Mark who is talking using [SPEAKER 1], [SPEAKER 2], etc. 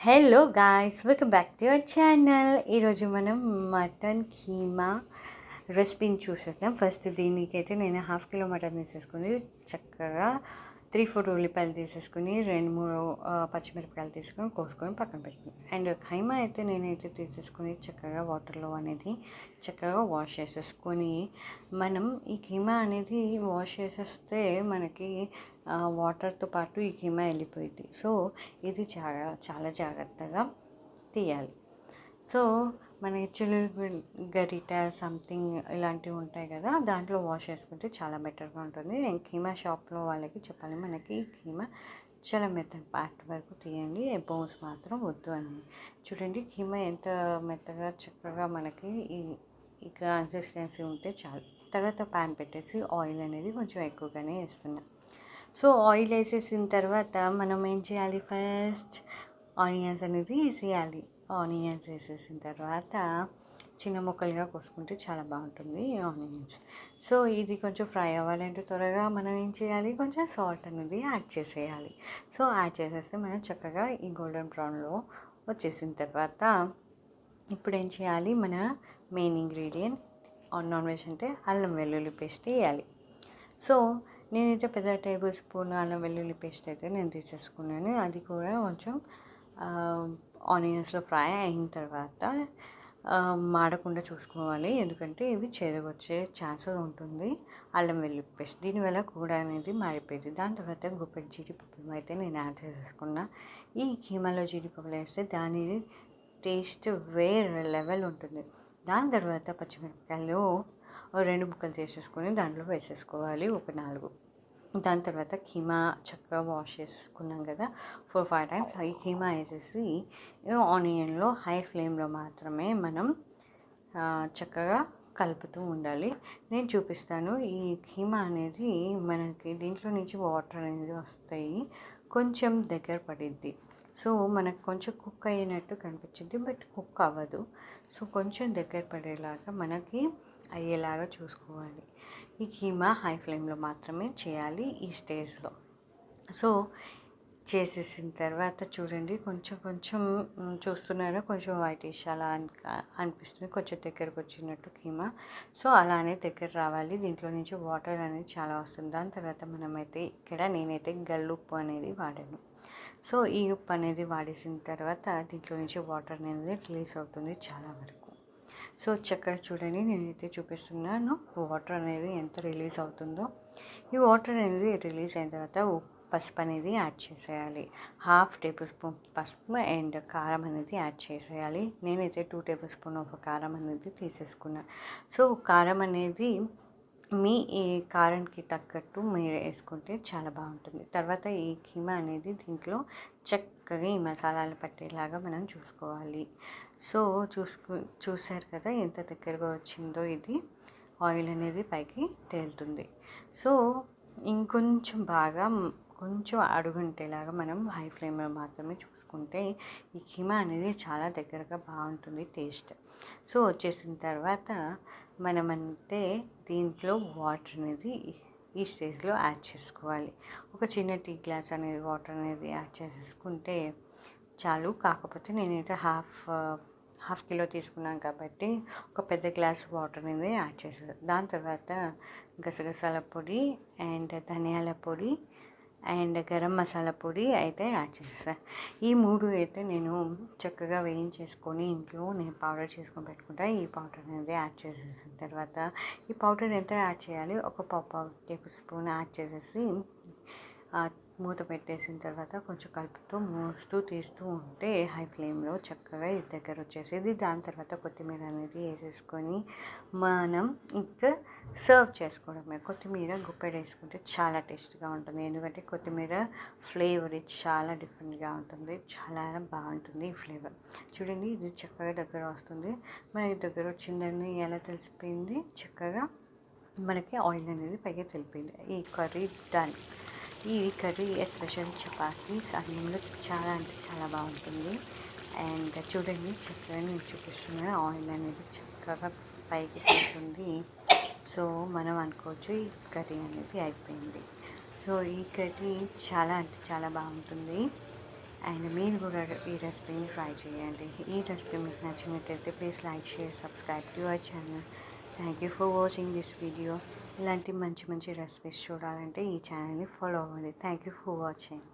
[SPEAKER 1] Hello guys welcome back to our channel ఈరోజు మనం mutton keema రెసిపీని చూసేద్దాం. ఫస్ట్ దీనికైతే నేను హాఫ్ కిలో మటన్ తీసేసుకుని చక్కగా త్రీ ఫోర్ ఉల్లిపాయలు తీసేసుకుని రెండు మూడు పచ్చిమిరపకాయలు తీసుకొని కోసుకొని పక్కన పెట్టుకుని. అండ్ ఖైమా అయితే నేనైతే తీసేసుకుని చక్కగా వాటర్లో అనేది చక్కగా వాష్ చేసేసుకొని మనం ఈ కీమా అనేది వాష్ చేసేస్తే మనకి వాటర్తో పాటు ఈ ఖీమా వెళ్ళిపోయింది సో ఇది చాలా చాలా జాగ్రత్తగా తీయాలి. సో మన చిల్లు గరిట సంథింగ్ ఇలాంటివి ఉంటాయి కదా దాంట్లో వాష్ చేసుకుంటే చాలా బెటర్గా ఉంటుంది. నేను కీమా షాప్లో వాళ్ళకి చెప్పాలి మనకి కీమా చాలా మెత్తగా పార్ట్ వరకు తీయండి బోన్స్ మాత్రం వద్దు అని. చూడండి కీమా ఎంత మెత్తగా చక్కగా మనకి ఈ ఈ కన్సిస్టెన్సీ ఉంటే చాలు. తర్వాత ప్యాన్ పెట్టేసి ఆయిల్ అనేది కొంచెం ఎక్కువగానే వేస్తున్నా. సో ఆయిల్ వేసేసిన తర్వాత మనం ఏం చేయాలి? ఫస్ట్ ఆనియన్స్ అనేది వేసేయాలి. ఆనియన్స్ వేసేసిన తర్వాత చిన్న ముక్కలుగా కోసుకుంటే చాలా బాగుంటుంది ఆనియన్స్. సో ఇది కొంచెం ఫ్రై అవ్వాలంటే త్వరగా మనం ఏం చేయాలి? కొంచెం సాల్ట్ అనేది యాడ్ చేసేయాలి. సో యాడ్ చేసేస్తే మనం చక్కగా ఈ గోల్డెన్ బ్రౌన్లో వచ్చేసిన తర్వాత ఇప్పుడు ఏం చేయాలి? మన మెయిన్ ఇంగ్రీడియంట్ నాన్ వెజ్ అంటే అల్లం వెల్లుల్లి పేస్ట్ వేయాలి. సో నేనైతే పెద్ద టేబుల్ స్పూన్ అల్లం వెల్లుల్లి పేస్ట్ అయితే నేను తీసేసుకున్నాను. అది కూడా కొంచెం ఆనియన్స్లో ఫ్రై అయిన తర్వాత మాడకుండా చూసుకోవాలి. ఎందుకంటే ఇవి చెరగొచ్చే ఛాన్సెస్ ఉంటుంది. అల్లం వెల్లుల్లి పేస్ట్ దీనివల్ల కూడా అనేది మారిపోయింది. దాని తర్వాత గుప్పెడు జీడిపప్పులు అయితే నేను యాడ్ చేసేసుకున్నా. ఈ కీమాలో జీడిపప్పులు వేస్తే దాని టేస్ట్ వేరే లెవెల్ ఉంటుంది. దాని తర్వాత పచ్చిమిరపకాయలు రెండు ముక్కలు చేసేసుకొని దాంట్లో వేసేసుకోవాలి. ఒక నాలుగు దాని తర్వాత కీమా చక్కగా వాష్ చేసుకున్నాం కదా. ఫోర్ ఫైవ్ టైమ్స్ ఈ కీమా వేసేసి ఆనియన్లో హై ఫ్లేమ్లో మాత్రమే మనం చక్కగా కలుపుతూ ఉండాలి. నేను చూపిస్తాను ఈ కీమా అనేది మనకి దీంట్లో నుంచి వాటర్ అనేది వస్తాయి కొంచెం దగ్గర పడిద్ది. సో మనకు కొంచెం కుక్ అయినట్టు కనిపించింది బట్ కుక్ అవ్వదు. సో కొంచెం దగ్గర పడేలాగా మనకి అయ్యేలాగా చూసుకోవాలి. ఈ కీమా హై ఫ్లేమ్లో మాత్రమే చేయాలి ఈ స్టేజ్లో. సో చేసేసిన తర్వాత చూడండి కొంచెం కొంచెం చూస్తున్నారా? కొంచెం వైటిష్ అలా అనిపిస్తుంది. కొంచెం దగ్గరకు వచ్చినట్టు కీమా. సో అలానే దగ్గర రావాలి. దీంట్లో నుంచి వాటర్ అనేది చాలా వస్తుంది. దాని తర్వాత మనమైతే ఇక్కడ నేనైతే గల్లుప్పు అనేది వాడాను. సో ఈ ఉప్పు అనేది వాడేసిన తర్వాత దీంట్లో నుంచి వాటర్ అనేది రిలీజ్ అవుతుంది చాలా వరకు. సో చక్కగా చూడండి నేనైతే చూపిస్తున్నాను. వాటర్ అనేది ఎంత రిలీజ్ అవుతుందో. ఈ వాటర్ అనేది రిలీజ్ అయిన తర్వాత పసుపు అనేది యాడ్ చేసేయాలి. హాఫ్ టేబుల్ స్పూన్ పసుపు అండ్ కారం అనేది యాడ్ చేసేయాలి. నేనైతే టూ టేబుల్ స్పూన్ ఆఫ్ కారం అనేది తీసేసుకున్నాను సో కారం అనేది మీ ఈ కారానికి తగ్గట్టు మీరు వేసుకుంటే చాలా బాగుంటుంది. తర్వాత ఈ కీమా అనేది దీంట్లో చక్కగా ఈ మసాలాలు పట్టేలాగా మనం చూసుకోవాలి. సో చూసుకు చూసారు కదా ఎంత దగ్గరగా వచ్చిందో ఇది. ఆయిల్ అనేది పైకి తేలుతుంది. సో ఇంకొంచెం బాగా కొంచెం అడుగుంటేలాగా మనం హై ఫ్లేమ్లో మాత్రమే చూసుకుంటే ఈ కీమా అనేది చాలా దగ్గరగా బాగుంటుంది టేస్ట్. సో వచ్చేసిన తర్వాత మనమంటే దీంట్లో వాటర్ అనేది ఈ స్టేజ్లో యాడ్ చేసుకోవాలి. ఒక చిన్న టీ గ్లాస్ అనేది వాటర్ అనేది యాడ్ చేసేసుకుంటే చాలు. కాకపోతే నేనైతే హాఫ్ హాఫ్ కిలో తీసుకున్నాను కాబట్టి ఒక పెద్ద గ్లాస్ వాటర్ అనేది యాడ్ చేసాను దాని తర్వాత గసగసాల పొడి అండ్ ధనియాల పొడి అండ్ గరం మసాలా పొడి అయితే యాడ్ చేస్తాను ఈ మూడు అయితే నేను చక్కగా వేయించేసుకొని ఇంట్లో నేను పౌడర్ చేసుకొని పెట్టుకుంటా. ఈ పౌడర్ అనేది యాడ్ చేసేసిన తర్వాత ఈ పౌడర్ ఎంత యాడ్ చేయాలి? ఒక పావు టేబుల్ స్పూన్ యాడ్ చేసేసి మూత పెట్టేసిన తర్వాత కొంచెం కలుపుతూ మూస్తూ తీస్తూ ఉంటే హై ఫ్లేమ్లో చక్కగా ఇది దగ్గర వచ్చేసేది. దాని తర్వాత కొత్తిమీర అనేది వేసేసుకొని మనం ఇంకా సర్వ్ చేసుకోవడమే. కొత్తిమీర గుప్పెడు వేసుకుంటే చాలా టేస్ట్గా ఉంటుంది. ఎందుకంటే కొత్తిమీర ఫ్లేవర్ చాలా డిఫరెంట్గా ఉంటుంది. చాలా బాగుంటుంది ఈ ఫ్లేవర్. చూడండి ఇది చక్కగా దగ్గర వస్తుంది. మనకి దగ్గర వచ్చిందని ఎలా తెలిసిపోయింది? చక్కగా మనకి ఆయిల్ అనేది పైకి తెలిపింది. ఈ కర్రీ డన్. ఈ కర్రీ ఎస్పెషల్ చపాతీస్ అన్నంలో చాలా అంటే చాలా బాగుంటుంది. అండ్ చూడండి చక్కగా నేను చూపిస్తున్నాను ఆయిల్ అనేది చక్కగా పైకి ఉంటుంది సో మనం అనుకోవచ్చు ఈ కర్రీ అనేది అయిపోయింది. సో ఈ కర్రీ చాలా అంటే చాలా బాగుంటుంది. అండ్ మీరు కూడా ఈ రెసిపీని ట్రై చేయండి. ఈ రెసిపీ మీకు నచ్చినట్లయితే please like share subscribe your channel. Thank you for watching this video ఇలాంటి మంచి మంచి రెసిపీస్ చూడాలంటే ఈ ఛానల్ని ఫాలో అవ్వండి. Thank you for watching